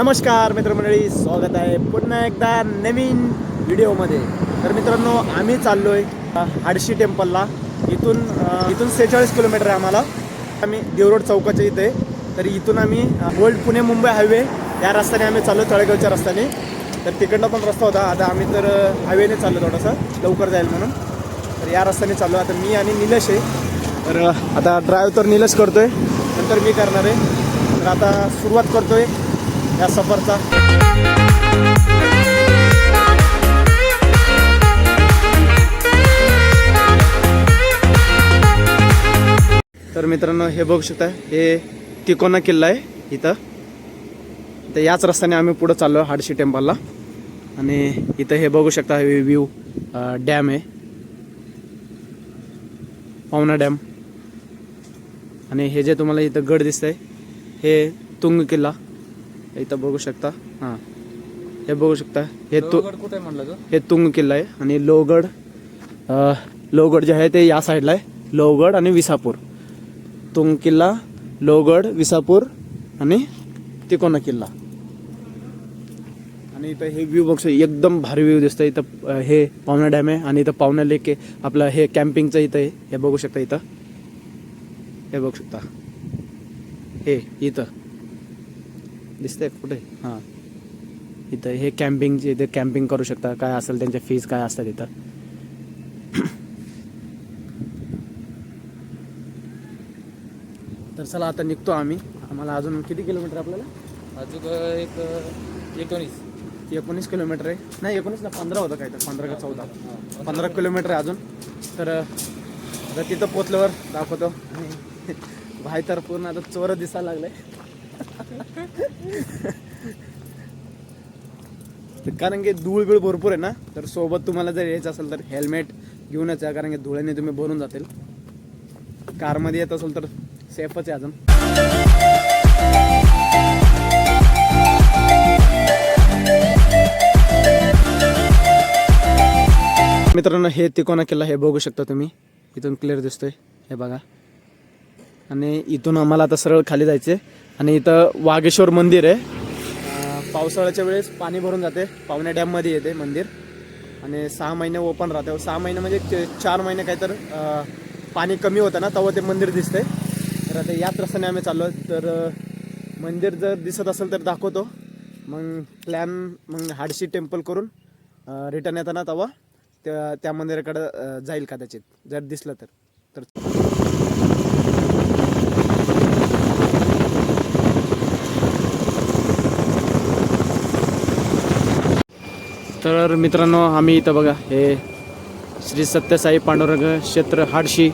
नमस्कार मित्रमंडळी स्वागत आहे पुन्हा एकदा नवीन व्हिडिओमध्ये. तर मित्रांनो आम्ही चाललो आहे हाडशी टेम्पलला. इथून इथून सेहेचाळीस किलोमीटर आहे आम्हाला. आम्ही देवरोड चौकाच्या इथे. आहे. तर इथून आम्ही ओल्ड पुणे मुंबई हायवे या रस्त्याने आम्ही चाललो तळेगावच्या रस्त्याने. तर तिकडनं पण रस्ता होता. आता आम्ही तर हायवेने चाललो थोडंसं लवकर जाईल म्हणून. तर या रस्त्याने चाललो. आता मी आणि निलेश आहे. तर आता ड्रायव्ह तर निलेश आहे नंतर मी करणार आहे. तर आता सुरुवात करतो आहे या सफरचा. तर मित्रांनो हे बघू शकता हे तिकोना किल्ला आहे इथं. तर याच रस्त्याने आम्ही पुढं चाललो हाडशी टेम्पलला. आणि इथं हे बघू शकता हे व्ह्यू डॅम आहे. पावना डॅम. आणि हे जे तुम्हाला इथं गड दिसतंय हे तुंग किल्ला. इथं बघू शकता. हां. हे बघू शकता. हे तु कुठे म्हणलं तो? हे तुंग किल्ला आहे आणि लोहगड अ, लोहगड जे आहे ते या साईडला आहे. लोहगड आणि विसापूर. तुंग किल्ला लोहगड विसापूर आणि तिकोना किल्ला. आणि इथं हे व्ह्यू बघू एकदम भारी व्ह्यू दिसतं इथं हे पावना डॅम आहे आणि इथं पावना लेक आहे. आपलं हे कॅम्पिंगचं इथं आहे. हे बघू शकता इथं. हे बघू शकता. हे इथं. दिसतंय कुठे? हां. इथं हे कॅम्पिंगचे इथे कॅम्पिंग करू शकता. काय असेल त्यांच्या फीज काय असतात इथं? तर चला आता निघतो आम्ही. आम्हाला अजून किती किलोमीटर आपल्याला? अजून एक एकोणीस. एकोणीस किलोमीटर आहे. नाही एकोणीस ना पंधरा होतं काय तर पंधरा का चौदा. पंधरा. किलोमीटर आहे अजून. तर आता तिथं पोचल्यावर दाखवतो. आणि भाई तर पूर्ण आता चोर दिसायला लागले कारण की धूळ बिळ भरपूर आहे ना तर सोबत तुम्हाला जर यायचं असेल तर हेल्मेट घेऊनच या कारण की धुळ्याने तुम्ही भरून जातील. कारमध्ये येत असेल तर सेफच आहे अजून. मित्रांनो हे तिकोना किल्ला हे बघू शकता तुम्ही. इथून क्लिअर दिसतोय. हे बघा. आणि इथून आम्हाला आता सरळ खाली जायचे आणि इथं वागेश्वर मंदिर आहे. पावसाळ्याच्या वेळेस पाणी भरून जाते. पावण्या डॅममध्ये येते मंदिर. आणि सहा महिने ओपन राहते. सहा महिने म्हणजे चे- चार महिने काही तर पाणी कमी होतं ना तेव्हा ते मंदिर दिसते तर आता याच रस्त्याने आम्ही चाललो तर मंदिर जर दिसत असेल तर दाखवतो. मग प्लॅन मग हाडशी टेम्पल करून रिटर्न येताना तेव्हा त्या त्या मंदिराकडं जाईल कदाचित. जर दिसलं तर. तर तर मित्रांनो आम्ही इथं बघा हे श्री सत्यसाई पांडुरंग क्षेत्र हाडशी.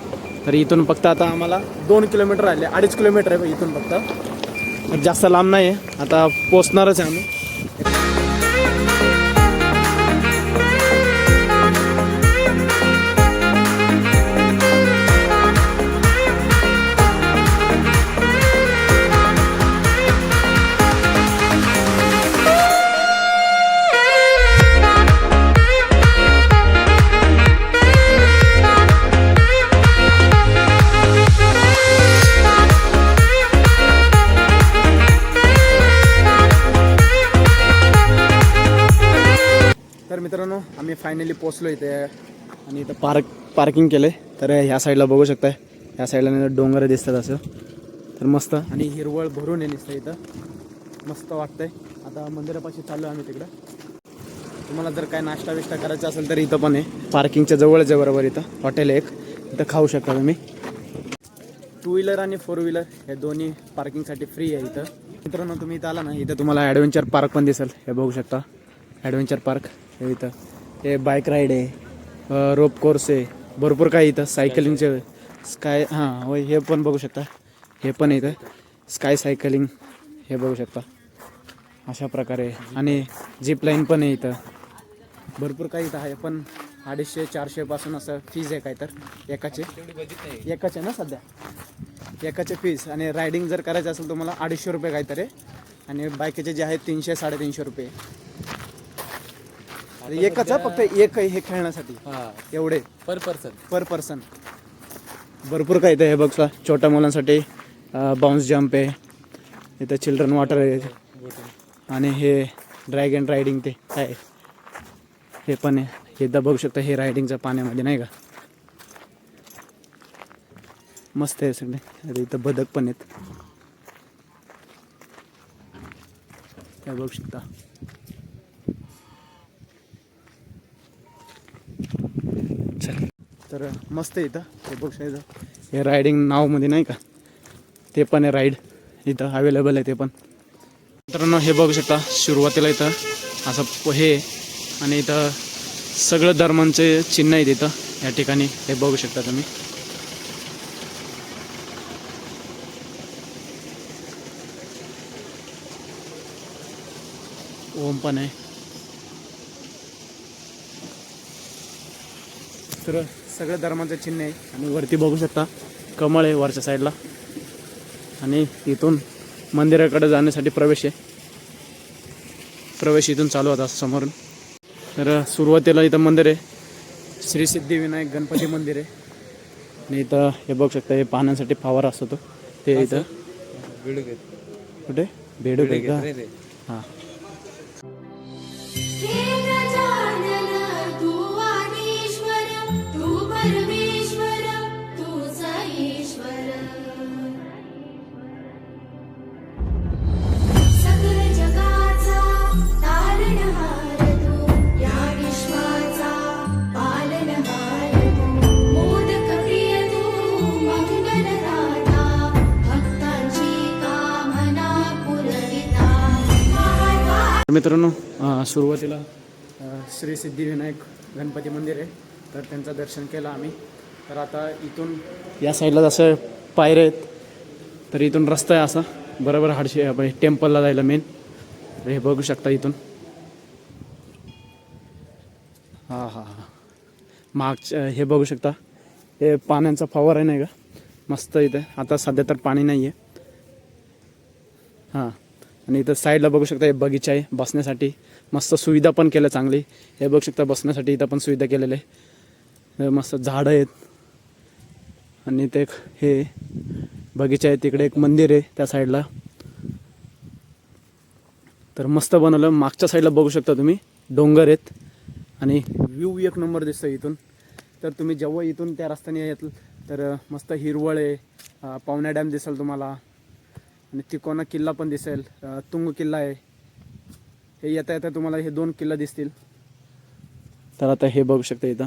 तर इथून फक्त आता आम्हाला दोन किलोमीटर राहिले अडीच किलोमीटर आहे इथून फक्त. जास्त लांब नाही आहे आता पोचणारच आहे आम्ही. फायनली पोचलो इथे. आणि इथं पार्क पार्किंग केलं आहे तर ह्या साईडला बघू शकताय. ह्या साईडला डोंगर दिसतात असं. तर मस्त. आणि हिरवळ भरून आहे नुसतं इथं. मस्त वाटतंय. आता मंदिरापाशी चाललो आम्ही तिकडं. तुम्हाला जर काय नाश्ता विष्टा करायचा असेल तर इथं पण आहे. पार्किंगच्या जवळच आहे बरोबर इथं. हॉटेल एक. इथं खाऊ शकता तुम्ही. टू व्हीलर आणि फोर व्हीलर हे दोन्ही पार्किंगसाठी फ्री आहे इथं. मित्रांनो तुम्ही इथं आला ना इथं तुम्हाला ॲडव्हेंचर पार्क पण दिसेल. हे बघू शकता. ॲडव्हेंचर पार्क हे इथं. हे बाईक राईड आहे रोप कोर्स आहे भरपूर काही इथं सायकलिंगचे स्काय हां होय हे पण बघू शकता. हे पण इथं स्काय सायकलिंग हे बघू शकता. अशा प्रकारे. आणि जीप लाईन पण आहे इथं. भरपूर काही इथं आहे पण अडीचशे चारशेपासून असं फीज आहे काय तर एकाचे. एकाचे ना सध्या? एकाचे फीज आणि रायडिंग जर करायचं असेल तुम्हाला अडीचशे रुपये काहीतरी आणि बाकीचे जे आहेत तीनशे साडेतीनशे रुपये. आणि एकच आहे फक्त एक आहे हे खेळण्यासाठी. हा. एवढे? पर पर्सन पर पर्सन भरपूर काही इथं हे बघा छोट्या मुलांसाठी बाउन्स जम्प आहे. इथं चिल्ड्रन वॉटर आहे. आणि हे ड्रॅगन रायडिंग ते आहे हे पण आहे. हे एकदा बघू शकता हे रायडिंगच्या पाण्यामध्ये नाही का? मस्त आहे सगळे. अरे इथं बदक पण आहेत. काय बघू शकता? तर मस्त आहे इथं. हे बघू इथं. हे रायडिंग नावमध्ये नाही का? ते पण आहे राईड इथं अवेलेबल आहे ते पण. मित्रांनो हे बघू शकता सुरुवातीला इथं असं हे आहे. आणि इथं सगळं धर्मांचे चिन्ह आहेत इथं. या ठिकाणी हे बघू शकता तुम्ही. ओम पण आहे. तर सगळ्या धर्माचं चिन्ह आहे. आणि वरती बघू शकता कमळ आहे वरच्या साईडला आणि इथून मंदिराकडे जाण्यासाठी प्रवेश आहे. प्रवेश इथून चालू होता समोरून. तर सुरुवातीला इथं मंदिर आहे. श्री सिद्धिविनायक गणपती मंदिर आहे. आणि इथं हे बघू शकता हे पाहण्यासाठी फावारा असतो तो. ते इथं. कुठे. हां हे. मित्रांनो सुरुवातीला श्री सिद्धिविनायक गणपती मंदिर आहे तर त्यांचं दर्शन केलं आम्ही. तर आता इथून या साईडला जसं पायऱ्या आहेत तर इथून रस्ता आहे असा. बरोबर हाडशे म्हणजे टेम्पलला जायला मेन तर हे बघू शकता इथून. हां हां हां. मागच्या हे बघू शकता. हे पाण्याचा फवार आहे नाही का? मस्त इथे. आता सध्या तर पाणी नाही आहे हां. आणि इथं साईडला बघू शकता हे बगीचा आहे बसण्यासाठी. मस्त सुविधा पण केल्या चांगली. हे बघू शकता बसण्यासाठी इथं पण सुविधा केलेले आहे मस्त झाडं आहेत. आणि ते एक हे बगीचा आहे तिकडे एक मंदिर आहे त्या साईडला तर मस्त बनवलं. मागच्या साईडला बघू शकता तुम्ही डोंगर आहेत. आणि व्ह्यू एक नंबर दिसतो इथून. तर तुम्ही जेव्हा इथून त्या रस्त्याने येत तर मस्त हिरवळ आहे. पावण्या डॅम दिसेल तुम्हाला. आणि तिकोना किल्ला पण दिसेल. तुंग किल्ला आहे. हे येता येता तुम्हाला हे दोन किल्ला दिसतील. तर आता हे बघू शकता इथं.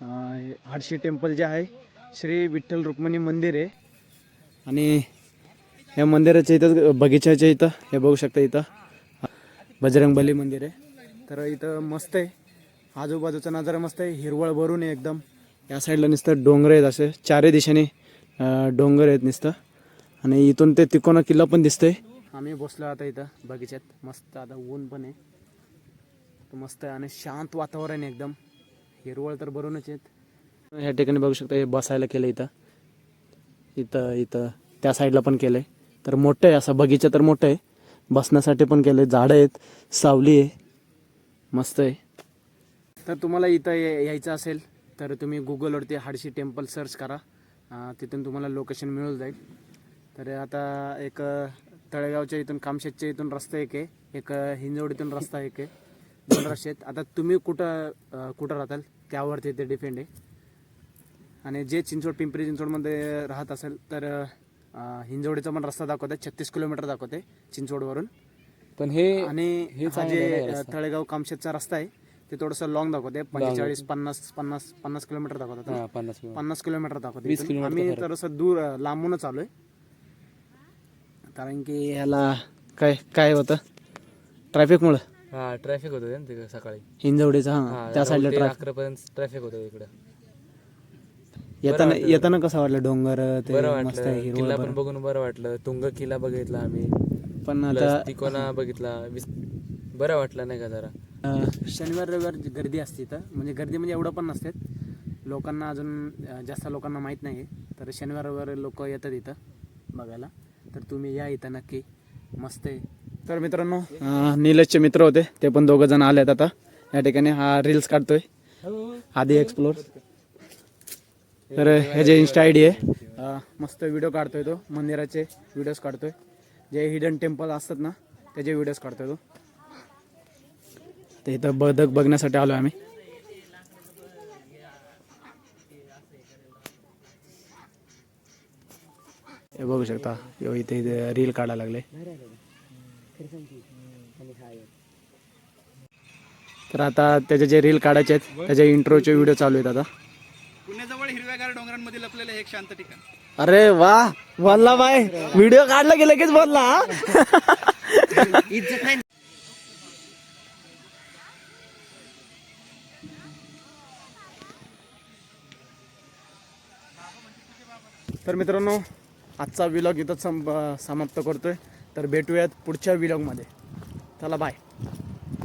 हडशी टेम्पल जे आहे श्री विठ्ठल रुक्मिणी मंदिर आहे. आणि या मंदिराच्या इथं बगीच्याच्या इथं हे बघू शकता इथं बजरंगबली मंदिर आहे. तर इथं मस्त आहे. आजूबाजूचा नजारा मस्त आहे. हिरवळ भरून आहे एकदम. या साईडला नुसतं डोंगर आहेत असे. चारही दिशेने डोंगर आहेत नुसतं. आणि इथून ते तिकोना किल्ला पण दिसतंय. आम्ही बसलो आता इथं बगीच्यात. मस्त आता ऊन पण आहे. मस्त आहे आणि शांत वातावरण आहे एकदम. हिरवळ तर भरूनच आहेत. ह्या ठिकाणी बघू शकता हे बसायला केलं इथं. इथं इथं. त्या साईडला पण केलं आहे तर मोठं आहे असं बगीचा तर मोठं आहे. बसण्यासाठी पण केलं आहे झाडं आहेत सावली आहे. मस्त आहे. तर तुम्हाला इथं यायचं असेल तर तुम्ही गुगलवरती हाडशी टेम्पल सर्च करा. तिथून तुम्हाला लोकेशन मिळून जाईल. तर आता एक तळेगावच्या इथून कामशेतच्या इथून रस्ता एक आहे. एक हिंजवडीतून रस्ता एक आहे. आहेत. आता तुम्ही कुठं कुठं राहताल? त्यावरती ते डिपेंड आहे. आणि जे चिंचवड पिंपरी चिंचवडमध्ये राहत असेल तर हिंजवडीचा पण रस्ता दाखवते छत्तीस किलोमीटर दाखवते चिंचवडवरून. पण हे आणि हे जे. तळेगाव कामशेतचा रस्ता आहे ते थोडंसं लॉंग दाखवते पंचेचाळीस पन्नास पन्नास पन्नास किलोमीटर दाखवतात. पन्नास पन्नास किलोमीटर दाखवते आम्ही असं दूर लांबूनच आलोय. कारण की ह्याला काय काय होतं? ट्रॅफिकमुळं हा ट्रॅफिक होतं ना तिकडे सकाळी. हिंजवडीचा हा, त्या साईडला ट्रॅफिक अकरा पर्यंत ट्रॅफिक होतं इकडं येताना येताना कसं वाटलं डोंगर ते बरं मस्त आहे किल्ला. पण बघून बरं वाटलं. तुंग किल्ला बघितला आम्ही. पण आता तिकोना बघितला. विस- बरं वाटलं नाही का जरा? अं, शनिवार रविवार गर्दी असते इथं. म्हणजे गर्दी म्हणजे एवढं पण नसते. लोकांना अजून अं, जास्त लोकांना माहीत नाही. आहे तर शनिवार रविवार लोक येतात इथं बघायला. तर तुम्ही या इथं नक्की. मस्त आहे. तर मित्रांनो निलेशचे मित्र होते ते पण दोघं जण आहेत आता. या ठिकाणी हा रील्स काढतोय. आधी एक्सप्लोर तर ह्याचे इन्स्टा आय डी आहे मस्त व्हिडिओ काढतोय तो. मंदिराचे व्हिडिओज काढतोय. जे हिडन टेम्पल असतात ना त्याचे व्हिडिओज काढतोय तो. ते इथं बदक बघण्यासाठी आलो आम्ही. हे बघू शकता इथे इथे रील काढायला लागले. तर आता त्याचे जे रील काढायचे आहेत त्याचे इंट्रोचे व्हिडिओ चालू आहेत आता. पुण्याजवळ हिरव्यागार डोंगरांमध्ये लपलेलं हे एक शांत ठिकाण. अरे वा बोलला बाय व्हिडिओ काढला की लगेच बोलला तर मित्रांनो आजचा विलॉग इथंच सं समाप्त करतोय. तर भेटूयात पुढच्या विलॉगमध्ये चला बाय